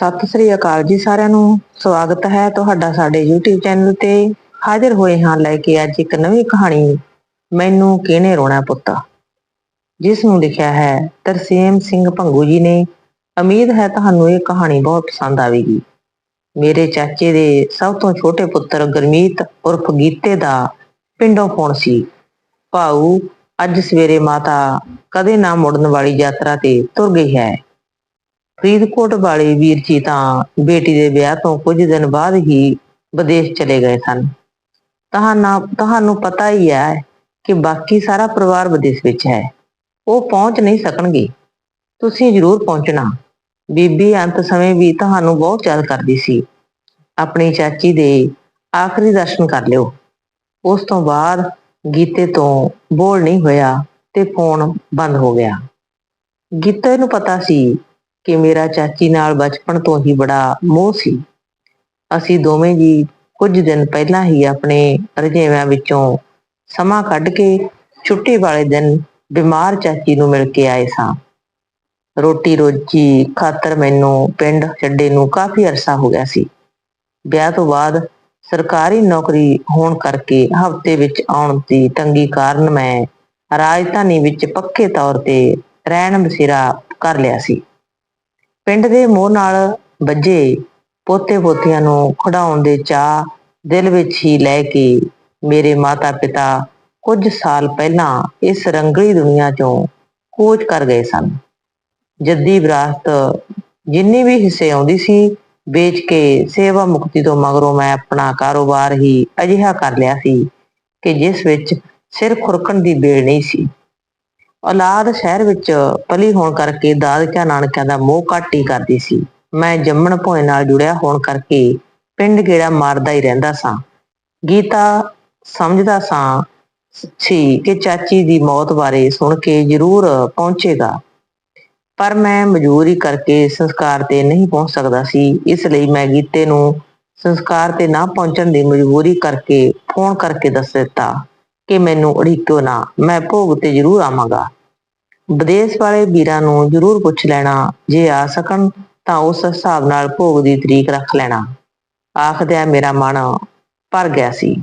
ਸਤਿ ਸ੍ਰੀ ਅਕਾਲ ਜੀ ਸਾਰਿਆਂ ਨੂੰ। ਸਵਾਗਤ ਹੈ ਤੁਹਾਡਾ ਸਾਡੇ YouTube ਚੈਨਲ ਤੇ। ਹਾਜ਼ਰ ਹੋਏ ਹਾਂ ਲੈ ਕੇ ਅੱਜ ਇੱਕ ਨਵੀਂ ਕਹਾਣੀ। ਮੈਨੂੰ ਕਿਹਨੇ ਰੋਣਾ ਪੁੱਤ? ਜਿਸ ਨੂੰ ਲਿਖਿਆ ਹੈ, ਤਰਸੇਮ ਸਿੰਘ ਭੰਗੂ ਜੀ ਨੇ। ਉਮੀਦ ਹੈ ਤੁਹਾਨੂੰ ਇਹ ਕਹਾਣੀ ਬਹੁਤ ਪਸੰਦ ਆਵੇਗੀ। ਮੇਰੇ ਚਾਚੇ ਦੇ ਸਭ ਤੋਂ ਛੋਟੇ ਪੁੱਤਰ ਗੁਰਮੀਤ ਉਰਫ ਗੀਤੇ ਦਾ ਪਿੰਡੋਂ ਫੋਨ ਸੀ। ਭਾਊ, ਅੱਜ ਸਵੇਰੇ ਮਾਤਾ ਕਦੇ ਨਾ ਮੁੜਨ ਵਾਲੀ ਯਾਤਰਾ ਤੇ ਤੁਰ ਗਈ ਹੈ। ਫਰੀਦਕੋਟ ਵਾਲੇ ਵੀਰ ਜੀ ਤਾਂ ਬੇਟੀ ਦੇ ਵਿਆਹ ਤੋਂ ਕੁਝ ਦਿਨ ਬਾਅਦ ਹੀ ਵਿਦੇਸ਼ ਚਲੇ ਗਏ ਸਨ। ਤੁਹਾਨੂੰ ਤੁਹਾਨੂੰ ਪਤਾ ਹੀ ਹੈ ਕਿ ਬਾਕੀ ਸਾਰਾ ਪਰਿਵਾਰ ਵਿਦੇਸ਼ ਵਿੱਚ ਹੈ। ਉਹ ਪਹੁੰਚ ਨਹੀਂ ਸਕਣਗੇ। ਤੁਸੀਂ ਜ਼ਰੂਰ ਪਹੁੰਚਣਾ। ਬੀਬੀ ਅੰਤ ਸਮੇਂ ਵੀ ਤੁਹਾਨੂੰ ਬਹੁਤ ਯਾਦ ਕਰਦੀ ਸੀ। ਆਪਣੀ ਚਾਚੀ ਦੇ ਆਖਰੀ ਦਰਸ਼ਨ ਕਰ ਲਿਓ। ਉਸ ਤੋਂ ਬਾਅਦ ਗੀਤੇ ਤੋਂ ਬੋਲ ਨਹੀਂ ਹੋਇਆ ਤੇ ਫੋਨ ਬੰਦ ਹੋ ਗਿਆ। ਗੀਤੇ ਨੂੰ ਪਤਾ ਸੀ ਕਿ ਮੇਰਾ ਚਾਚੀ ਨਾਲ ਬਚਪਨ ਤੋਂ ਹੀ ਬੜਾ ਮੋਹ ਸੀ। ਅਸੀਂ ਦੋਵੇਂ ਜੀ ਕੁਝ ਦਿਨ ਪਹਿਲਾਂ ਹੀ ਆਪਣੇ ਰਜੇਵਿਆਂ ਵਿੱਚੋਂ ਸਮਾਂ ਕੱਢ ਕੇ ਛੁੱਟੀ ਵਾਲੇ ਦਿਨ ਬਿਮਾਰ ਚਾਚੀ ਨੂੰ ਮਿਲ ਕੇ ਆਏ ਸਾਂ। ਰੋਟੀ ਰੋਜੀ ਖਾਤਰ ਮੈਨੂੰ ਪਿੰਡ ਛੱਡੇ ਨੂੰ ਕਾਫੀ ਅਰਸਾ ਹੋ ਗਿਆ ਸੀ। ਵਿਆਹ ਤੋਂ ਬਾਅਦ ਸਰਕਾਰੀ ਨੌਕਰੀ ਹੋਣ ਕਰਕੇ ਹਫ਼ਤੇ ਵਿੱਚ ਆਉਣ ਦੀ ਤੰਗੀ ਕਾਰਨ ਮੈਂ ਰਾਜਧਾਨੀ ਵਿੱਚ ਪੱਕੇ ਤੌਰ ਤੇ ਰਹਿਣ ਬਸੇਰਾ ਕਰ ਲਿਆ ਸੀ। ਪਿੰਡ ਦੇ ਮੋਹ ਨਾਲ ਵੱਜੇ ਪੋਤੇ ਪੋਤੀਆਂ ਨੂੰ ਖੜਾਉਣ ਦੇ ਚਾਹ ਦਿਲ ਵਿੱਚ ਹੀ ਲੈ ਕੇ ਮੇਰੇ ਮਾਤਾ ਪਿਤਾ ਕੁਝ ਸਾਲ ਪਹਿਲਾਂ ਇਸ ਰੰਗਲੀ ਦੁਨੀਆ ਚੋਂ ਕੂਚ ਕਰ ਗਏ ਸਨ। ਜੱਦੀ ਵਿਰਾਸਤ ਜਿੰਨੀ ਵੀ ਹਿੱਸੇ ਆਉਂਦੀ ਸੀ, ਵੇਚ ਕੇ ਸੇਵਾ ਮੁਕਤੀ ਤੋਂ ਮਗਰੋਂ ਮੈਂ ਆਪਣਾ ਕਾਰੋਬਾਰ ਹੀ ਅਜਿਹਾ ਕਰ ਲਿਆ ਸੀ ਕਿ ਜਿਸ ਵਿੱਚ ਸਿਰ ਖੁਰਕਣ ਦੀ ਬੇੜ ਨਹੀਂ ਸੀ। ਔਲਾਦ ਸ਼ਹਿਰ ਵਿੱਚ ਪਲੀ ਹੋਣ ਕਰਕੇ ਦਾਦਕਿਆਂ ਨਾਨਕਿਆਂ ਦਾ ਮੋਹ ਘੱਟ ਹੀ ਕਰਦੀ ਸੀ। ਮੈਂ ਜੰਮਣ ਭੋਏ ਨਾਲ ਜੁੜਿਆ ਹੋਣ ਕਰਕੇ ਪਿੰਡ ਗੇੜਾ ਮਾਰਦਾ ਹੀ ਰਹਿੰਦਾ ਸਾਂ। ਗੀਤਾ ਸਮਝਦਾ ਸਾਂ ਸੀ ਕਿ ਚਾਚੀ ਦੀ ਮੌਤ ਬਾਰੇ ਸੁਣ ਕੇ ਜ਼ਰੂਰ ਪਹੁੰਚੇਗਾ। ਪਰ ਮੈਂ ਮਜਬੂਰੀ ਕਰਕੇ ਸੰਸਕਾਰ ਤੇ ਨਹੀਂ ਪਹੁੰਚ ਸਕਦਾ ਸੀ। ਇਸ ਲਈ ਮੈਂ ਗੀਤੇ ਨੂੰ ਸੰਸਕਾਰ ਤੇ ਨਾ ਪਹੁੰਚਣ ਦੀ ਮਜਬੂਰੀ ਕਰਕੇ ਫੋਨ ਕਰਕੇ ਦੱਸ ਦਿੱਤਾ। ਕਿ ਮੈਨੂੰ ਉਡੀਕੋ ਨਾ, ਮੈਂ ਭੋਗ ਤੇ ਜ਼ਰੂਰ ਆਵਾਂਗਾ। ਵਿਦੇਸ਼ ਵਾਲੇ ਵੀਰਾਂ ਨੂੰ ਜ਼ਰੂਰ ਪੁੱਛ ਲੈਣਾ, ਜੇ ਆ ਸਕਣ ਤਾਂ ਉਸ ਹਿਸਾਬ ਨਾਲ ਭੋਗ ਦੀ ਤਰੀਕ ਰੱਖ ਲੈਣਾ। ਆਖਦਿਆਂ ਮੇਰਾ ਮਨ ਭਰ ਗਿਆ ਸੀ।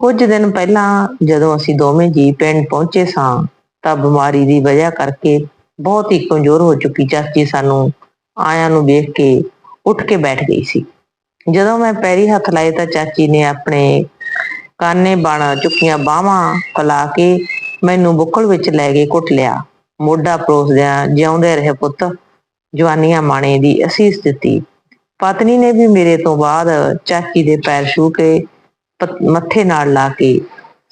ਕੁਝ ਦਿਨ ਪਹਿਲਾਂ ਜਦੋਂ ਅਸੀਂ ਦੋਵੇਂ ਜੀ ਪਿੰਡ ਪਹੁੰਚੇ ਸਾਂ, ਤਾਂ ਬਿਮਾਰੀ ਦੀ ਵਜ੍ਹਾ ਕਰਕੇ ਬਹੁਤ ਹੀ ਕਮਜ਼ੋਰ ਹੋ ਚੁੱਕੀ ਚਾਚੀ ਸਾਨੂੰ ਆਇਆਂ ਨੂੰ ਵੇਖ ਕੇ ਉੱਠ ਕੇ ਬੈਠ ਗਈ ਸੀ। ਜਦੋਂ ਮੈਂ ਪੈਰੀ ਹੱਥ ਲਾਏ ਤਾਂ ਚਾਚੀ ਨੇ ਆਪਣੇ ਕਾਨੇ ਬਣ ਚੁੱਕੀਆਂ ਬਾਹਾਂ ਫਲਾ ਕੇ ਮੈਨੂੰ ਬੁੱਕਲ ਵਿੱਚ ਲੈ ਕੇ ਘੁੱਟ ਲਿਆ। ਮੋਢਾ ਪਰੋਸਦਿਆਂ ਜਿਉਂਦੇ ਰਹੇ ਪੁੱਤ, ਜਵਾਨੀਆਂ ਮਾਣੇ ਦੀ ਅਸੀਸ ਦਿੱਤੀ। ਪਤਨੀ ਨੇ ਵੀ ਮੇਰੇ ਤੋਂ ਬਾਅਦ ਚਾਚੀ ਦੇ ਪੈਰ ਛੂ ਕੇ ਮੱਥੇ ਨਾਲ ਲਾ ਕੇ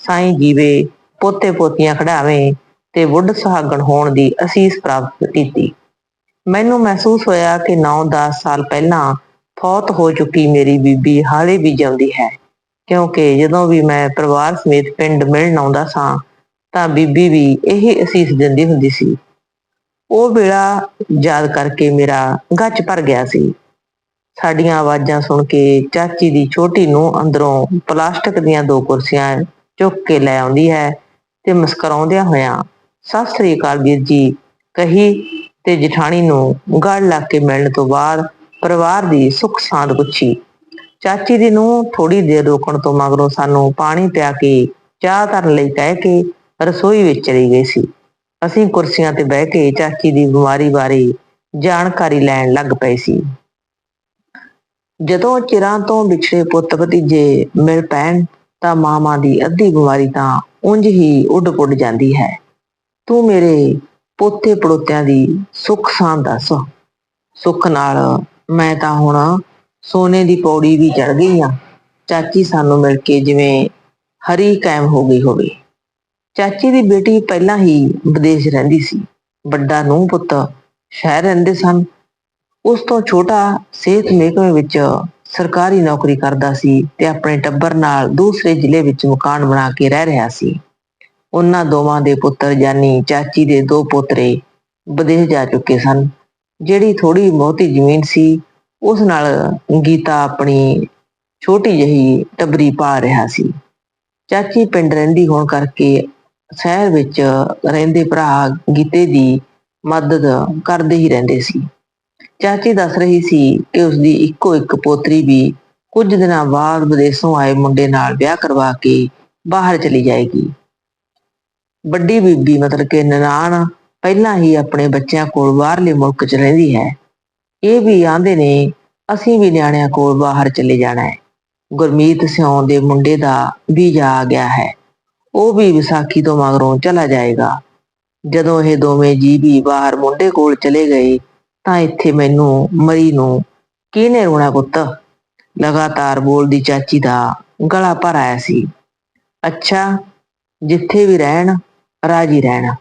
ਸਾਈਂ ਜੀਵੇ ਪੋਤੇ ਪੋਤੀਆਂ ਖੜਾਵੇਂ ਤੇ ਵੁੱਢ ਸੁਹਾਗਣ ਹੋਣ ਦੀ ਅਸੀਸ ਪ੍ਰਾਪਤ ਕੀਤੀ। ਮੈਨੂੰ ਮਹਿਸੂਸ ਹੋਇਆ ਕਿ 9-10 ਸਾਲ ਪਹਿਲਾਂ ਫੌਤ ਹੋ ਚੁੱਕੀ ਮੇਰੀ ਬੀਬੀ ਹਾਲੇ ਵੀ ਜਿਉਂਦੀ ਹੈ। ਕਿਉਂਕਿ ਜਦੋਂ ਵੀ ਮੈਂ ਪਰਿਵਾਰ ਸਮੇਤ ਪਿੰਡ ਮਿਲਣ ਆਉਂਦਾ ਸਾਂ, ਤਾਂ ਬੀਬੀ ਵੀ ਇਹੀ ਅਸੀਸ ਦਿੰਦੀ ਹੁੰਦੀ ਸੀ। ਉਹ ਵੇਲਾ ਯਾਦ ਕਰਕੇ ਮੇਰਾ ਗੱਚ ਭਰ ਗਿਆ ਸੀ। ਸਾਡੀਆਂ ਆਵਾਜ਼ਾਂ ਸੁਣ ਕੇ ਚਾਚੀ ਦੀ ਛੋਟੀ ਨੂੰ ਅੰਦਰੋਂ ਪਲਾਸਟਿਕ ਦੀਆਂ ਦੋ ਕੁਰਸੀਆਂ ਚੁੱਕ ਕੇ ਲੈ ਆਉਂਦੀ ਹੈ ਤੇ ਮੁਸਕਰਾਉਂਦਿਆਂ ਹੋਇਆਂ ਸਤਿ ਸ੍ਰੀ ਅਕਾਲ ਵੀਰ ਜੀ ਕਹੀ ਤੇ ਜਠਾਣੀ ਨੂੰ ਗੜ ਲੱਗ ਕੇ ਮਿਲਣ ਤੋਂ ਬਾਅਦ ਪਰਿਵਾਰ ਦੀ ਸੁੱਖ ਸਾਂਦ ਪੁੱਛੀ। ਚਾਚੀ ਦੀ ਨੂੰ ਥੋੜੀ ਦੇਰ ਰੋਕਣ ਤੋਂ ਮਗਰੋਂ ਸਾਨੂੰ ਪਾਣੀ ਪਿਆ ਕੇ ਚਾਹ ਧਰਨ ਲਈ ਕਹਿ ਕੇ ਰਸੋਈ ਵਿੱਚ ਚਲੀ ਗਈ ਸੀ। ਅਸੀਂ ਕੁਰਸੀਆਂ ਤੇ ਬਹਿ ਕੇ ਚਾਚੀ ਦੀ ਬਿਮਾਰੀ ਬਾਰੇ ਜਾਣਕਾਰੀ ਲੈਣ ਲੱਗ ਪਏ ਸੀ। ਜਦੋਂ ਚਿਰਾਂ ਤੋਂ ਵਿਛੜੇ ਪੁੱਤ ਭਤੀਜੇ ਮਿਲ ਪੈਣ, ਤਾਂ ਮਾਮਾ ਦੀ ਅੱਧੀ ਬਿਮਾਰੀ ਤਾਂ ਉਂਝ ਹੀ ਉੱਡ ਪੁੱਡ ਜਾਂਦੀ ਹੈ। ਤੂੰ ਮੇਰੇ ਪੋਤੇ ਪੜੋਤਿਆਂ ਦੀ ਸੁੱਖ ਸਾਂ ਦੱਸ। ਸੁੱਖ ਨਾਲ ਮੈਂ ਤਾਂ ਹੁਣ ਸੋਨੇ ਦੀ ਪੌੜੀ ਵੀ ਚੜ ਗਈ ਆ ਚਾਚੀ ਸਾਨੂੰ ਮਿਲ ਕੇ ਜਿਵੇਂ ਹਰੀ ਕਾਇਮ ਹੋ ਗਈ ਹੋਵੇ। ਚਾਚੀ ਦੀ ਬੇਟੀ ਪਹਿਲਾਂ ਹੀ ਵਿਦੇਸ਼ ਰਹਿੰਦੀ ਸੀ। ਵੱਡਾ ਨੂੰ ਪੁੱਤ ਸ਼ਹਿਰ ਰਹਿੰਦੇ ਸਨ। ਉਸ ਤੋਂ ਛੋਟਾ ਸਿਹਤ ਮਹਿਕਮੇ ਵਿੱਚ ਸਰਕਾਰੀ ਨੌਕਰੀ ਕਰਦਾ ਸੀ ਤੇ ਆਪਣੇ ਟੱਬਰ ਨਾਲ ਦੂਸਰੇ ਜ਼ਿਲ੍ਹੇ ਵਿੱਚ ਮਕਾਨ ਬਣਾ ਕੇ ਰਹਿ ਰਿਹਾ ਸੀ। ਉਹਨਾਂ ਦੋਵਾਂ ਦੇ ਪੁੱਤਰ ਜਾਨੀ ਚਾਚੀ ਦੇ ਦੋ ਪੋਤਰੇ ਵਿਦੇਸ਼ ਜਾ ਚੁੱਕੇ ਸਨ, ਜਿਹੜੀ ਥੋੜੀ ਬਹੁਤੀ ਜ਼ਮੀਨ ਸੀ ਉਸ ਨਾਲ ਗੀਤਾ ਆਪਣੀ ਛੋਟੀ ਜਿਹੀ ਟਬਰੀ ਪਾ ਰਿਹਾ ਸੀ। ਚਾਚੀ ਪਿੰਡ ਰਹਿੰਦੀ ਹੋਣ ਕਰਕੇ ਸ਼ਹਿਰ ਵਿੱਚ ਰਹਿੰਦੇ ਭਰਾ ਗੀਤੇ ਦੀ ਮਦਦ ਕਰਦੇ ਹੀ ਰਹਿੰਦੇ ਸੀ। ਚਾਚੀ ਦੱਸ ਰਹੀ ਸੀ ਕਿ ਉਸਦੀ ਇੱਕੋ ਇੱਕ ਪੋਤਰੀ ਵੀ ਕੁਝ ਦਿਨਾਂ ਬਾਅਦ ਵਿਦੇਸ਼ੋਂ ਆਏ ਮੁੰਡੇ ਨਾਲ ਵਿਆਹ ਕਰਵਾ ਕੇ ਬਾਹਰ ਚਲੀ ਜਾਏਗੀ। ਵੱਡੀ ਬੀਬੀ ਮਤਲਬ ਕਿ ਨਨਾਣ ਪਹਿਲਾਂ ਹੀ ਆਪਣੇ ਬੱਚਿਆਂ ਕੋਲ ਬਾਹਰਲੇ ਮੁਲਕ 'ਚ ਰਹਿੰਦੀ ਹੈ। ਇਹ ਵੀ ਆਂਦੇ ਨੇ, ਅਸੀਂ ਵੀ ਨਿਆਣਿਆਂ ਕੋਲ ਬਾਹਰ ਚਲੇ ਜਾਣਾ ਹੈ। ਗੁਰਮੀਤ ਸਿਉਂ ਦੇ ਮੁੰਡੇ ਦਾ ਵੀਜ਼ਾ ਆ ਗਿਆ ਹੈ। ਉਹ ਵੀ ਵਿਸਾਖੀ ਤੋਂ ਮਗਰੋਂ ਚਲਾ ਜਾਏਗਾ। ਜਦੋਂ ਇਹ ਦੋਵੇਂ ਜੀ ਵੀ ਬਾਹਰ ਮੁੰਡੇ ਕੋਲ ਚਲੇ ਗਏ, ਤਾਂ ਇੱਥੇ ਮੈਨੂੰ, ਮਰੀ ਨੂੰ, ਕਿਹਨੇ ਰੋਣਾ ਪੁੱਤ? ਲਗਾਤਾਰ ਬੋਲਦੀ ਚਾਚੀ ਦਾ ਗਲਾ ਭਰ ਆਇਆ ਸੀ। ਅੱਛਾ, ਜਿੱਥੇ ਵੀ ਰਹਿਣ, ਰਾਜੀ ਰਹਿਣਾ।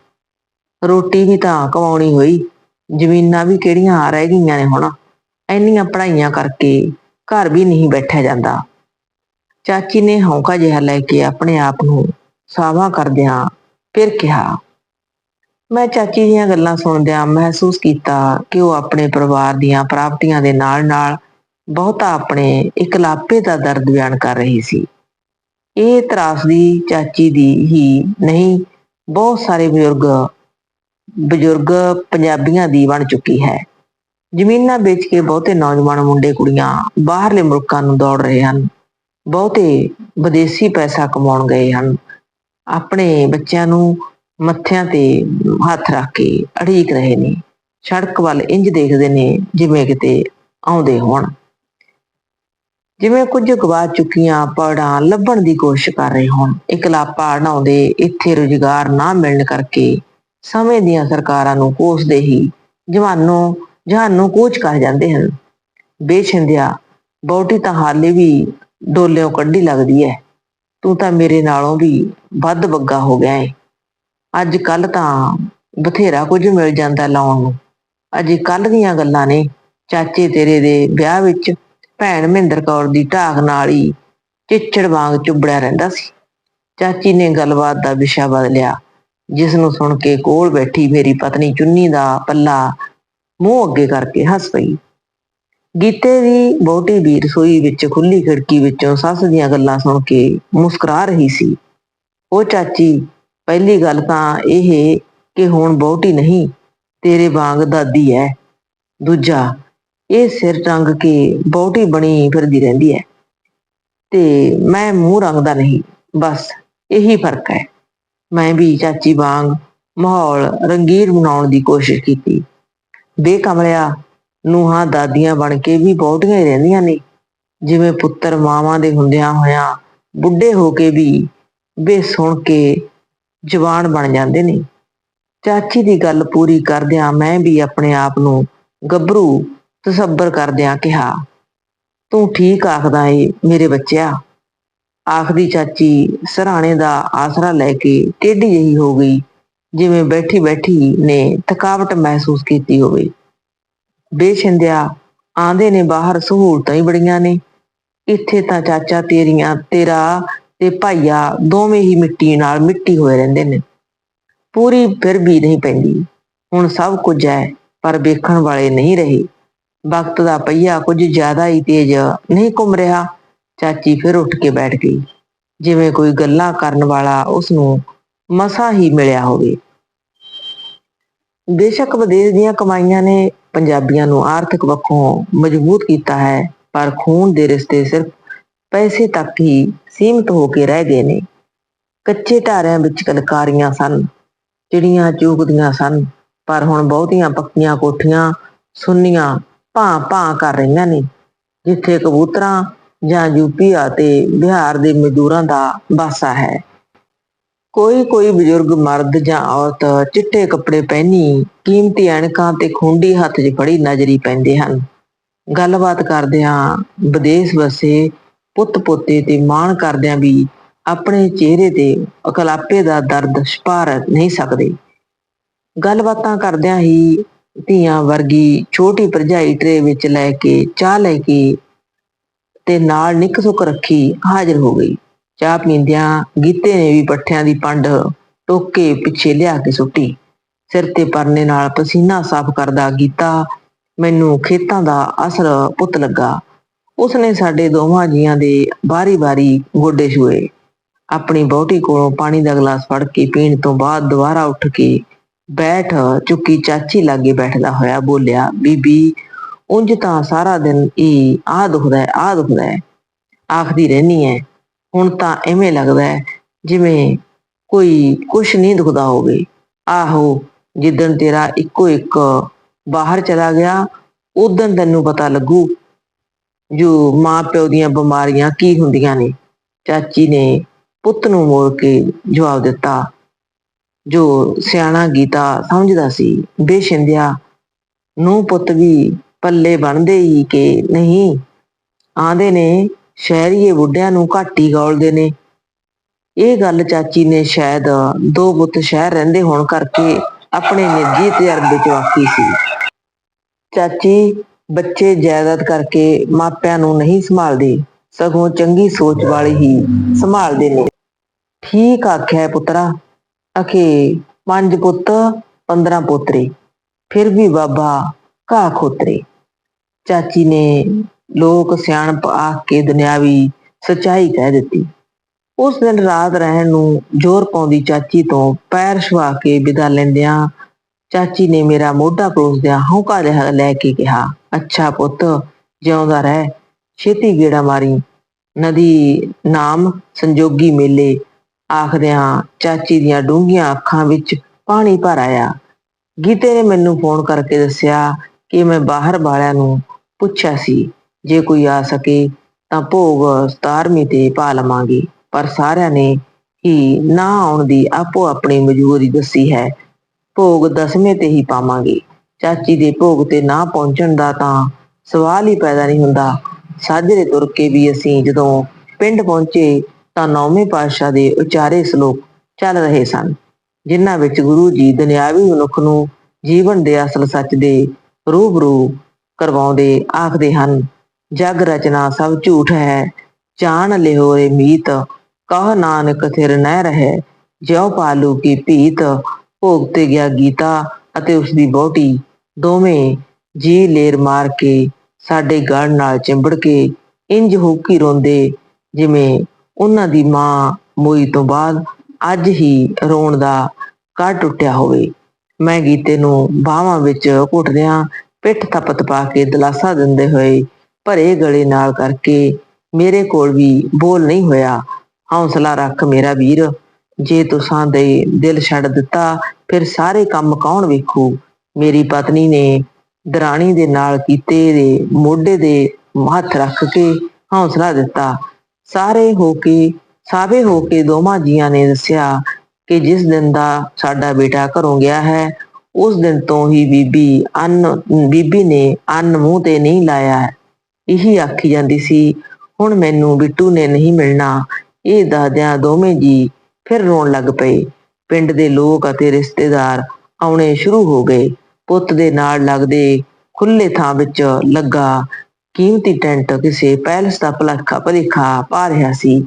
ਰੋਟੀ ਵੀ ਤਾਂ ਕਮਾਉਣੀ ਹੋਈ। ਜ਼ਮੀਨਾਂ ਵੀ ਕਿਹੜੀਆਂ ਆ ਰਹਿ ਗਈਆਂ ਨੇ ਹੁਣ। ਇੰਨੀਆਂ ਪੜ੍ਹਾਈਆਂ ਕਰਕੇ ਘਰ ਵੀ ਨਹੀਂ ਬੈਠਿਆ ਜਾਂਦਾ। ਚਾਚੀ ਨੇ ਹੌਂਕਾ ਜਿਹਾ ਲੈ ਕੇ ਆਪਣੇ ਆਪ ਨੂੰ ਸਾਵਾ ਕਰਦਿਆਂ ਫਿਰ ਕਿਹਾ, ਮੈਂ ਚਾਚੀ ਦੀਆਂ ਗੱਲਾਂ ਸੁਣਦਿਆਂ ਮਹਿਸੂਸ ਕੀਤਾ ਕਿ ਉਹ ਆਪਣੇ ਪਰਿਵਾਰ ਦੀਆਂ ਪ੍ਰਾਪਤੀਆਂ ਦੇ ਨਾਲ-ਨਾਲ ਬਹੁਤਾ ਆਪਣੇ ਇਕਲਾਪੇ ਦਾ ਦਰਦ ਬਿਆਨ ਕਰ ਰਹੀ ਸੀ। ਇਹ ਤਰਾਸਦੀ ਚਾਚੀ ਦੀ ਹੀ ਨਹੀਂ, ਬਹੁਤ ਸਾਰੇ ਬਜ਼ੁਰਗ ਬਜ਼ੁਰਗ ਪੰਜਾਬੀਆਂ ਦੀ ਬਣ ਚੁੱਕੀ ਹੈ। ਜ਼ਮੀਨਾਂ ਵੇਚ ਕੇ ਬਹੁਤੇ ਨੌਜਵਾਨ ਮੁੰਡੇ ਕੁੜੀਆਂ ਬਾਹਰਲੇ ਮੁਲਕਾਂ ਨੂੰ ਦੌੜ ਰਹੇ ਹਨ। ਬਹੁਤੇ ਵਿਦੇਸ਼ੀ ਪੈਸਾ ਕਮਾਉਣ ਗਏ ਹਨ। ਆਪਣੇ ਬੱਚਿਆਂ ਨੂੰ ਮੱਥਿਆਂ ਤੇ ਹੱਥ ਰੱਖ ਕੇ ਅੜੀਕ ਰਹੇ ਨੇ। ਸੜਕ ਵੱਲ ਇੰਜ ਦੇਖਦੇ ਨੇ ਜਿਵੇਂ ਕਿਤੇ ਆਉਂਦੇ ਹੋਣ। ਜਿਵੇਂ ਕੁਝ ਗਵਾ ਚੁੱਕੀਆਂ ਪੜਾਂ ਲੱਭਣ ਦੀ ਕੋਸ਼ਿਸ਼ ਕਰ ਰਹੇ ਹੋਣ। ਇਕਲਾਪਾ ਅੜਾਉਂਦੇ ਇੱਥੇ ਰੁਜ਼ਗਾਰ ਨਾ ਮਿਲਣ ਕਰਕੇ ਸਮੇਂ ਦੀਆਂ ਸਰਕਾਰਾਂ ਨੂੰ ਕੋਸਦੇ ਹੀ ਜਵਾਨੋਂ, ਜਹਾਨੋਂ ਕੋਚ ਕਰ ਜਾਂਦੇ ਹਨ। ਬੇਛਿੰਦਿਆ ਬੋਟੀ ਤਾਂ ਹਾਲੇ ਵੀ ਡੋਲਿਓ ਕੱਢੀ ਲੱਗਦੀ ਐ। ਤੂੰ ਤਾਂ ਮੇਰੇ ਨਾਲੋਂ ਵੀ ਵੱਧ ਬੱਗਾ ਹੋ ਗਿਆ ਏ। ਅੱਜ ਕੱਲ ਤਾਂ ਬਥੇਰਾ ਕੁਝ ਮਿਲ ਜਾਂਦਾ ਲਾਉਣ ਨੂੰ। ਅਜੇ ਕੱਲ ਦੀਆਂ ਗੱਲਾਂ ਨੇ। ਚਾਚੇ ਤੇਰੇ ਦੇ ਵਿਆਹ ਵਿੱਚ ਭੈਣ ਮਹਿੰਦਰ ਕੌਰ ਦੀ ਢਾਕ ਨਾਲ ਹੀ ਚਿੱਚੜ ਵਾਂਗ ਚੁੱਬੜਿਆ ਰਹਿੰਦਾ ਸੀ। ਚਾਚੀ ਨੇ ਗੱਲਬਾਤ ਦਾ ਵਿਸ਼ਾ ਬਦਲਿਆ। ਜਿਸ ਨੂੰ ਸੁਣ ਕੇ ਕੋਲ ਬੈਠੀ ਮੇਰੀ ਪਤਨੀ ਚੁੰਨੀ ਦਾ ਪੱਲਾ ਮੂੰਹ ਅੱਗੇ ਕਰਕੇ ਹੱਸ ਪਈ। ਗੀਤੇ ਦੀ ਬੋਟੀ ਵੀ ਰਸੋਈ ਵਿੱਚ ਖੁੱਲੀ ਖਿੜਕੀ ਵਿੱਚੋਂ ਸੱਸ ਦੀਆਂ ਗੱਲਾਂ ਸੁਣ ਕੇ ਮੁਸਕਰਾ ਰਹੀ ਸੀ। ਉਹ ਚਾਚੀ, ਪਹਿਲੀ ਗੱਲ ਤਾਂ ਇਹ ਕਿ ਹੁਣ ਬੋਟੀ ਨਹੀਂ, ਤੇਰੇ ਵਾਂਗ ਦਾਦੀ ਐ। ਦੂਜਾ, ਇਹ ਸਿਰ ਟੰਗ ਕੇ ਬੋਟੀ ਬਣੀ ਫਿਰਦੀ ਰਹਿੰਦੀ ਐ। ਤੇ ਮੈਂ ਮੂੰਹ ਰੰਗਦਾ ਨਹੀਂ, ਬਸ ਇਹੀ ਫ਼ਰਕ ਹੈ ਮੈਂ ਵੀ ਚਾਚੀ ਵਾਂਗ ਮਾਹੌਲ ਰੰਗੀਨ ਬਣਾਉਣ ਦੀ ਕੋਸ਼ਿਸ਼ ਕੀਤੀ। ਬੇਕਮਲਿਆ ਨੂੰਹਾਂ ਦਾਦੀਆਂ ਬਣ ਕੇ ਵੀ ਬਹੁਤੀਆਂ ਹੀ ਰਹਿੰਦੀਆਂ ਨੇ। ਜਿਵੇਂ ਪੁੱਤਰ ਮਾਵਾਂ ਦੇ ਹੁੰਦਿਆਂ ਹੋਇਆਂ ਬੁੱਢੇ ਹੋ ਕੇ ਵੀ ਬੇ ਸੁਣ ਕੇ ਜਵਾਨ ਬਣ ਜਾਂਦੇ ਨੇ। ਚਾਚੀ ਦੀ ਗੱਲ ਪੂਰੀ ਕਰਦਿਆਂ ਮੈਂ ਵੀ ਆਪਣੇ ਆਪ ਨੂੰ ਗੱਭਰੂ, ਤਸੱਬਰ ਕਰਦਿਆਂ ਕਿਹਾ, ਤੂੰ ਠੀਕ ਆਖਦਾ ਏ ਮੇਰੇ ਬੱਚਿਆ। ਆਖਦੀ ਚਾਚੀ, ਸਰਾਣੇ ਦਾ ਆਸਰਾ ਲੈ ਕੇ ਟੇਢੀ ਜਿਹੀ ਹੋ ਗਈ, ਜਿਵੇਂ ਬੈਠੀ ਬੈਠੀ ਨੇ ਥਕਾਵਟ ਮਹਿਸੂਸ ਕੀਤੀ ਹੋਵੇ। ਬੇਸ਼ਿੰਦਿਆ ਆਂਦੇ ਨੇ ਬਾਹਰ ਸਹੂਲਤਾਂ ਹੀ ਬੜੀਆਂ ਨੇ। ਇੱਥੇ ਤਾਂ ਚਾਚਾ ਤੇਰੀਆਂ, ਤੇਰਾ ਤੇ ਭਾਈਆ ਦੋਵੇਂ ਹੀ ਮਿੱਟੀ ਨਾਲ ਮਿੱਟੀ ਹੋਏ ਰਹਿੰਦੇ ਨੇ। ਪੂਰੀ ਫਿਰ ਵੀ ਨਹੀਂ ਪੈਂਦੀ। ਹੁਣ ਸਭ ਕੁਝ ਹੈ, ਪਰ ਵੇਖਣ ਵਾਲੇ ਨਹੀਂ ਰਹੇ। ਵਕਤ ਦਾ ਪਹੀਆ ਕੁਝ ਜ਼ਿਆਦਾ ਹੀ ਤੇਜ਼ ਨਹੀਂ ਘੁੰਮ ਰਿਹਾ। ਚਾਚੀ ਫਿਰ ਉੱਠ ਕੇ ਬੈਠ ਗਈ। ਜਿਵੇਂ ਕੋਈ ਗੱਲਾਂ ਕਰਨ ਵਾਲਾ ਉਸ ਨੂੰ ਮਸਾ ਹੀ ਮਿਲਿਆ ਹੋਵੇ। ਬੇਸ਼ੱਕ ਵਿਦੇਸ਼ ਦੀਆਂ ਕਮਾਈਆਂ ਨੇ ਪੰਜਾਬੀਆਂ ਨੂੰ ਆਰਥਿਕ ਪੱਖੋਂ ਮਜ਼ਬੂਤ ਕੀਤਾ ਹੈ, ਪਰ ਖੂਨ ਦੇ ਰਿਸ਼ਤੇ ਸਿਰਫ ਪੈਸੇ ਤੱਕ ਹੀ ਸੀਮਿਤ ਹੋ ਕੇ ਰਹਿ ਗਏ ਨੇ। ਕੱਚੇ ਧਾਰਿਆਂ ਵਿੱਚ ਕਲਕਾਰੀਆਂ ਸਨ, ਚਿੜੀਆਂ ਚੂਕਦੀਆਂ ਸਨ, ਪਰ ਹੁਣ ਬਹੁਤੀਆਂ ਪੱਕੀਆਂ ਕੋਠੀਆਂ ਸੁੰਨੀਆਂ ਭਾਂ ਭਾਂ ਕਰ ਰਹੀਆਂ ਨੇ, ਜਿੱਥੇ ਕਬੂਤਰਾਂ ਜਾਂ ਯੂਪੀ ਅਤੇ ਬਿਹਾਰ ਦੇ ਮਜ਼ਦੂਰਾਂ ਦਾ ਵਾਸਾ ਹੈ। ਕੋਈ ਕੋਈ ਬਜ਼ੁਰਗ ਮਰਦ ਜਾਂ ਔਰਤ ਚਿੱਟੇ ਕੱਪੜੇ ਪਹਿਨੀ, ਕੀਮਤੀ ਐਨਕਾਂ ਤੇ ਖੁੰਡੀ ਹੱਥ 'ਚ ਫੜੀ ਨਜ਼ਰੀ ਪੈਂਦੇ ਹਨ। ਗੱਲਬਾਤ ਕਰਦਿਆਂ ਵਿਦੇਸ਼ ਵਸੇ ਪੁੱਤ ਪੋਤੇ ਤੇ ਮਾਣ ਕਰਦਿਆਂ ਵੀ ਆਪਣੇ ਚਿਹਰੇ ਤੇ ਅਕਲਾਪੇ ਦਾ ਦਰਦ ਛਪਾਰ ਨਹੀਂ ਸਕਦੇ। ਗੱਲਬਾਤਾਂ ਕਰਦਿਆਂ ਹੀ ਧੀਆਂ ਵਰਗੀ ਛੋਟੀ ਭਰਜਾਈ ਟਰੇ ਵਿੱਚ ਲੈ ਕੇ, ਚਾਹ ਲੈ ਕੇ ਤੇ ਨਾਲ ਨਿੱਕ ਸੁੱਕ ਰੱਖੀ ਹਾਜ਼ਰ ਹੋ ਗਈ। ਚਾਹ ਪੀਂਦਿਆਂ ਗੀਤੇ ਨੇ ਵੀ ਪੱਠਿਆਂ ਦੀ ਪੰਡ ਟੋਕੇ ਪਿੱਛੇ ਲਿਆ ਕੇ ਸੁੱਟੀ। ਸਿਰ ਤੇ ਪਰਨੇ ਨਾਲ ਪਸੀਨਾ ਸਾਫ਼ ਕਰਦਾ ਗੀਤਾ, ਮੈਨੂੰ ਖੇਤਾਂ ਦਾ ਅਸਰ ਪੁੱਤ ਲੱਗਾ। ਉਸਨੇ ਸਾਡੇ ਦੋਵਾਂ ਜੀਆਂ ਦੇ ਬਾਰੀ-ਬਾਰੀ ਗੋਡੇ ਛੂਏ। ਆਪਣੀ ਬਹੁਤੀ ਕੋਲੋਂ ਪਾਣੀ ਦਾ ਗਲਾਸ ਫੜ ਕੇ ਪੀਣ ਤੋਂ ਬਾਅਦ ਦੁਬਾਰਾ ਉੱਠ ਕੇ ਬੈਠ ਚੁੱਕੀ ਚਾਚੀ ਲਾਗੇ ਬੈਠਦਾ ਹੋਇਆ ਬੋਲਿਆ, ਬੀਬੀ ਉਂਝ ਤਾਂ ਸਾਰਾ ਦਿਨ ਹੀ ਆਹ ਦੁਖਦਾ ਹੈ ਆਹ ਦੁਖਦਾ ਹੈ ਆਖਦੀ ਰਹਿਨੀ ਹੈ ਹੁਣ ਤਾਂ ਐਵੇਂ ਲੱਗਦਾ ਹੈ ਜਿਵੇਂ ਕੋਈ ਕੁਛ ਨਹੀਂ ਦੁਖਦਾ ਹੋਵੇ। ਆਹੋ, ਜਿੱਦਣ ਤੇਰਾ ਇੱਕੋ ਇੱਕ ਬਾਹਰ ਚਲਾ ਗਿਆ ਉਦੋਂ ਤੈਨੂੰ ਪਤਾ ਲੱਗੂ ਜੋ ਮਾਂ ਪਿਓ ਦੀਆਂ ਬਿਮਾਰੀਆਂ ਕੀ ਹੁੰਦੀਆਂ ਨੇ। ਚਾਚੀ ਨੇ ਪੁੱਤ ਨੂੰ ਮੋੜ ਕੇ ਜਵਾਬ ਦਿੱਤਾ, ਜੋ ਸਿਆਣਾ ਗੀਤਾ ਸਮਝਦਾ ਸੀ, ਬੇਸ਼ਿੰਦਿਆ ਨੂੰ ਪੁੱਤ ਵੀ ਪੱਲੇ ਬਣਦੇ ਹੀ ਕਿ ਨਹੀਂ। ਆਂਦੇ ਨੇ, ਸ਼ਹਿਰੀਏ ਬੁੱਢਿਆਂ ਨੂੰ ਘੱਟ ਹੀ ਗੌਲਦੇ ਨੇ। ਇਹ ਗੱਲ ਚਾਚੀ ਨੇ ਸ਼ਾਇਦ ਦੋ ਪੁੱਤ ਸ਼ਹਿਰ ਰਹਿੰਦੇ ਹੋਣ ਕਰਕੇ ਆਪਣੇ ਨਿੱਜੀ ਤਜਰਬੇ ਚ ਆਖੀ ਸੀ। ਚਾਚੀ, ਬੱਚੇ ਜਾਇਦਾਦ ਕਰਕੇ ਮਾਪਿਆਂ ਨੂੰ ਨਹੀਂ ਸੰਭਾਲਦੇ, ਸਗੋਂ ਚੰਗੀ ਸੋਚ ਵਾਲੇ ਹੀ ਸੰਭਾਲਦੇ ਨੇ। ਠੀਕ ਆਖਿਆ ਹੈ ਪੁੱਤਰਾ, ਅਖੇ ਪੰਜ ਪੁੱਤ 15 ਪੋਤਰੇ, ਫਿਰ ਵੀ ਬਾਬਾ ਘਾ ਖੋਤਰੇ। ਚਾਚੀ ਨੇ ਲੋਕ ਸਿਆਣਪ ਆਖ ਕੇ ਦੁਨਿਆਵੀ ਸਚਾਈ ਕਹਿ ਦਿੱਤੀ। ਉਸ ਦਿਨ ਰਾਤ ਰਹਿਣ ਨੂੰ ਜ਼ੋਰ ਪਾਉਂਦੀ ਚਾਚੀ ਤੋਂ ਪੈਰ ਛੁਆ ਕੇ ਵਿਦਾ ਲੈਂਦਿਆਂ ਚਾਚੀ ਨੇ ਮੇਰਾ ਮੋਢਾ ਪਰੋਸਦਿਆਂ ਹੌਂਕਾ ਜਿਹਾ ਲੈ ਕੇ ਕਿਹਾ, ਅੱਛਾ ਪੁੱਤ, ਜਿਉਂਦਾ ਰਹਿ, ਛੇਤੀ ਗੇੜਾ ਮਾਰੀ। ਨਦੀ ਨਾਮ ਸੰਜੋਗੀ ਮੇਲੇ ਆਖਦਿਆਂ ਚਾਚੀ ਦੀਆਂ ਡੂੰਘੀਆਂ ਅੱਖਾਂ ਵਿੱਚ ਪਾਣੀ ਭਰ ਆਇਆ। ਗੀਤੇ ਨੇ ਮੈਨੂੰ ਫੋਨ ਕਰਕੇ ਦੱਸਿਆ ਕਿ ਮੈਂ ਬਾਹਰ ਵਾਲਿਆਂ ਨੂੰ ਪੁੱਛਿਆ ਸੀ, ਜੇ ਕੋਈ ਆ ਸਕੇ ਤਾਂ ਭੋਗ 17ਵੀਂ ਤੇ ਪਾ ਲਵਾਂਗੇ। ਪਰ ਸਾਰਿਆਂ ਨੇ ਹੀ ਨਾ ਆਉਣ ਦੀ ਆਪੋ ਆਪਣੀ ਮਜਬੂਰੀ ਦੱਸੀ ਹੈ। ਭੋਗ ਦਸਵੇਂ ਤੇ ਹੀ ਪਾਵਾਂਗੇ। ਚਾਚੀ ਦੇ ਭੋਗ ਤੇ ਨਾ ਪਹੁੰਚਣ ਦਾ ਤਾਂ ਸਵਾਲ ਹੀ ਪੈਦਾ ਨਹੀਂ ਹੁੰਦਾ। ਸਾਜਰੇ ਤੁਰ ਕੇ ਵੀ ਅਸੀਂ ਜਦੋਂ ਪਿੰਡ ਪਹੁੰਚੇ ਤਾਂ ਨੌਵੇਂ ਪਾਤਸ਼ਾਹ ਦੇ ਉਚਾਰੇ ਸ਼ਲੋਕ ਚੱਲ ਰਹੇ ਸਨ, ਜਿਨ੍ਹਾਂ ਵਿੱਚ ਗੁਰੂ ਜੀ ਦੁਨਿਆਵੀ ਮਨੁੱਖ ਨੂੰ ਜੀਵਨ ਦੇ ਅਸਲ ਸੱਚ ਦੇ ਰੂਬਰੂ ਕਰਵਾਉਂਦੇ ਆਖਦੇ ਹਨ, ਜਗ ਰਚਨਾ ਸਭ ਝੂਠ ਹੈ, ਜਾਣ ਲਿਓ ਏ ਮੀਤ, ਕਹ ਨਾਨਕ ਥਿਰ ਨਹਿ ਰਹੇ, ਜਿਉ ਪਾਲੂ ਕੀ ਭੀਤ ਭੋਗ ਗਿਆ ਗੀਤਾ ਅਤੇ ਉਸ ਦੀ ਬੋਟੀ ਦੋਵੇਂ ਜੀ ਲੇਰ ਮਾਰ ਕੇ ਸਾਡੇ ਗੜ ਨਾਲ ਚਿੰਬੜ ਕੇ ਇੰਜ ਹੋਕੀ ਰੋਂਦੇ, ਜਿਵੇਂ ਉਹਨਾਂ ਦੀ ਮਾਂ ਮੋਈ ਤੋਂ ਬਾਅਦ ਅੱਜ ਹੀ ਰੋਣ ਦਾ ਕੱਢ ਟੁੱਟਿਆ ਹੋਵੇ। ਮੈਂ ਗੀਤੇ ਨੂੰ ਬਾਹਾਂ ਵਿੱਚ ਘੁੱਟਦਿਆਂ ਪਿੱਠ ਥਪਤ ਪਾ ਕੇ ਦਿਲਾਸਾ ਦਿੰਦੇ ਹੋਏ ਭਰੇ ਗਲੇ ਨਾਲ ਕਰਕੇ ਮੇਰੇ ਕੋਲ ਵੀ ਬੋਲ ਨਹੀਂ ਹੋਇਆ। ਹੌਸਲਾ ਰੱਖ ਮੇਰਾ ਵੀਰ, ਜੇ ਤੁਸਾਂ ਦੇ ਦਿਲ ਛੱਡ ਦਿੱਤਾ, ਫਿਰ ਸਾਰੇ ਕੰਮ ਕੌਣ ਵੇਖੂ? ਮੇਰੀ ਪਤਨੀ ਨੇ ਦਰਾਣੀ ਦੇ ਨਾਲ ਕੀਤੇ ਦੇ ਮੋਢੇ ਦੇ ਹੱਥ ਰੱਖ ਕੇ ਹੌਸਲਾ ਦਿੱਤਾ। ਸਾਰੇ ਹੋ ਕੇ, ਸਾਵੇ ਹੋ ਕੇ ਦੋਵਾਂ ਜੀਆਂ ਨੇ ਦੱਸਿਆ ਕਿ ਜਿਸ ਦਿਨ ਦਾ ਸਾਡਾ ਬੇਟਾ ਘਰੋਂ ਗਿਆ ਹੈ ਉਸ ਦਿਨ ਤੋਂ ਹੀ ਬੀਬੀ ਅੰਨ, ਬੀਬੀ ਨੇ ਅੰਨ ਮੂੰਹ ਤੇ ਨਹੀਂ ਲਾਇਆ। ਇਹੀ ਆਖੀ ਜਾਂਦੀ ਸੀ, ਹੁਣ ਮੈਨੂੰ ਬਿੱਟੂ ਨੇ ਨਹੀਂ ਮਿਲਣਾ। ਇਹ ਦਾਦਿਆਂ ਦੋਵੇਂ ਜੀ ਫਿਰ ਰੋਣ ਲੱਗ ਪਏ। ਪਿੰਡ ਦੇ ਲੋਕ ਅਤੇ ਰਿਸ਼ਤੇਦਾਰ ਆਉਣੇ ਸ਼ੁਰੂ ਹੋ ਗਏ। ਪੁੱਤ ਦੇ ਨਾਲ ਲੱਗਦੇ ਖੁੱਲੇ ਥਾਂ ਵਿੱਚ ਲੱਗਾ ਕੀਮਤੀ ਟੈਂਟ ਕਿਸੇ ਪੈਲਸ ਦਾ ਭਲੇਖਾ ਭਲੇਖਾ ਪਾ ਰਿਹਾ ਸੀ।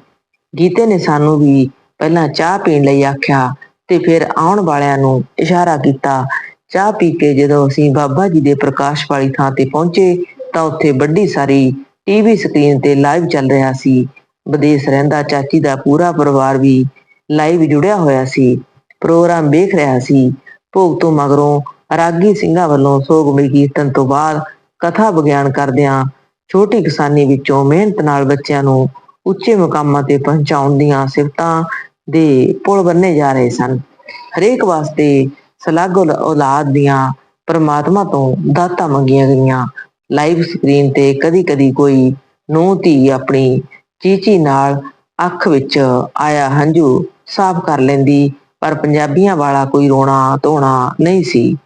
ਗੀਤੇ ਨੇ ਸਾਨੂੰ ਵੀ ਪਹਿਲਾਂ ਚਾਹ ਪੀਣ ਲਈ ਆਖਿਆ ਤੇ ਫਿਰ ਆਉਣ ਵਾਲਿਆਂ ਨੂੰ ਇਸ਼ਾਰਾ ਕੀਤਾ। ਚਾਹ ਪੀ ਕੇ ਜਦੋਂ ਅਸੀਂ ਬਾਬਾ ਜੀ ਦੇ ਪ੍ਰਕਾਸ਼ ਵਾਲੀ ਥਾਂ ਤੇ ਪਹੁੰਚੇ, ਤਾਂ ਉੱਥੇ ਵੱਡੀ ਸਾਰੀ ਟੀਵੀ ਸਕਰੀਨ ਤੇ ਲਾਈਵ ਚੱਲ ਰਿਹਾ ਸੀ। ਵਿਦੇਸ਼ ਰਹਿੰਦਾ ਚਾਚੀ ਦਾ ਪੂਰਾ ਪਰਿਵਾਰ ਵੀ ਲਾਈਵ ਜੁੜਿਆ ਹੋਇਆ ਸੀ। ਪ੍ਰੋਗਰਾਮ ਵੇਖ ਰਿਹਾ ਸੀ। ਭੋਗ ਤੋਂ ਮਗਰੋਂ ਰਾਗੀ ਸਿੰਘਾਂ ਵੱਲੋਂ ਸੋਗਮਈ ਕੀਰਤਨ ਤੋਂ ਬਾਅਦ ਕਥਾ ਵਿਗਿਆਨ ਕਰਦਿਆਂ ਛੋਟੀ ਕਿਸਾਨੀ ਵਿੱਚੋਂ ਮਿਹਨਤ ਨਾਲ ਬੱਚਿਆਂ ਨੂੰ ਉੱਚੇ ਮੁਕਾਮਾਂ ਤੇ ਪਹੁੰਚਾਉਣ ਦੀਆਂ ਸਿਫਤਾਂ ਦੇ ਪੁਲ ਬੰਨੇ ਜਾ ਰਹੇ ਸਨ। ਹਰੇਕ ਵਾਸਤੇ ਸਲਾਗ ਔਲਾਦ ਦੀਆਂ ਪਰਮਾਤਮਾ ਤੋਂ ਦਾਤਾ ਮੰਗੀਆਂ ਗਈਆਂ। ਲਾਈਵ ਸਕਰੀਨ ਤੇ ਕਦੀ-ਕਦੀ ਕੋਈ ਨੂੰ ਧੀ ਆਪਣੀ ਚੀਚੀ ਨਾਲ ਅੱਖ ਵਿੱਚ ਆਇਆ ਹੰਝੂ ਸਾਫ਼ ਕਰ ਲੈਂਦੀ, ਪਰ ਪੰਜਾਬੀਆਂ ਵਾਲਾ ਕੋਈ ਰੋਣਾ ਧੋਣਾ ਨਹੀਂ ਸੀ।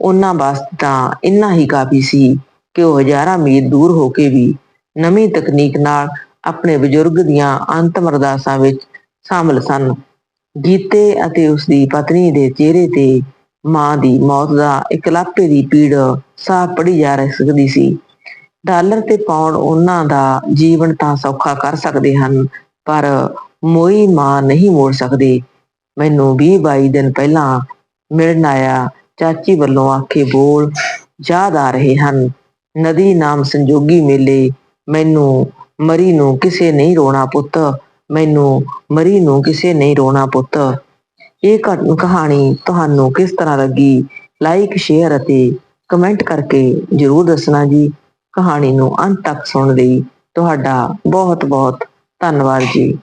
ਉਹਨਾਂ ਵਾਸਤੇ ਤਾਂ ਇੰਨਾ ਹੀ ਕਾਫੀ ਸੀ ਕਿ ਉਹ ਹਜ਼ਾਰਾਂ ਮੀਲ ਦੂਰ ਹੋ ਕੇ ਵੀ ਨਵੀਂ ਤਕਨੀਕ ਨਾਲ ਆਪਣੇ ਬਜ਼ੁਰਗ ਦੀਆਂ ਅੰਤਮ ਅਰਦਾਸਾਂ ਵਿੱਚ ਸ਼ਾਮਲ ਸਨ। ਗੀਤੇ ਅਤੇ ਉਸ ਦੀ ਪਤਨੀ ਦੇ ਚਿਹਰੇ ਤੇ ਮਾਂ ਦੀ ਮੌਤ ਦਾ ਇਕਲਾਪੇ ਦੀ ਪੀੜ ਸਾਫ਼ ਪੜੀ ਜਾ ਰਹੀ ਸਕਦੀ ਸੀ। ਡਾਲਰ ਤੇ ਪਾਉਂਡ ਉਹਨਾਂ ਦਾ ਜੀਵਨ ਤਾਂ ਸੌਖਾ ਕਰ ਸਕਦੇ ਹਨ, ਪਰ ਮੋਈ ਮਾਂ ਨਹੀਂ ਮੋੜ ਸਕਦੇ। ਮੈਨੂੰ 20 22 ਦਿਨ ਪਹਿਲਾਂ ਮਿਲਣ ਆਇਆ, ਚਾਚੀ ਵੱਲੋਂ ਆਖੇ ਬੋਲ ਯਾਦ ਆ ਰਹੇ ਹਨ। ਨਦੀ ਨਾਮ ਸੰਜੋਗੀ ਮੇਲੇ, ਮੈਨੂੰ ਮਰੀ ਨੂੰ ਕਿਸੇ ਨਹੀਂ ਰੋਣਾ ਪੁੱਤ। ਮੈਨੂੰ, ਮਰੀ ਨੂੰ ਕਿਸੇ ਨਹੀਂ ਰੋਣਾ ਪੁੱਤ। ਇਹ ਘਟ- ਕਹਾਣੀ ਤੁਹਾਨੂੰ ਕਿਸ ਤਰ੍ਹਾਂ ਲੱਗੀ? ਲਾਈਕ ਸ਼ੇਅਰ ਅਤੇ ਕਮੈਂਟ ਕਰਕੇ ਜਰੂਰ ਦੱਸਣਾ ਜੀ। ਕਹਾਣੀ ਨੂੰ ਅੰਤ ਤੱਕ ਸੁਣਨ ਲਈ। ਤੁਹਾਡਾ ਬਹੁਤ ਬਹੁਤ ਧੰਨਵਾਦ ਜੀ।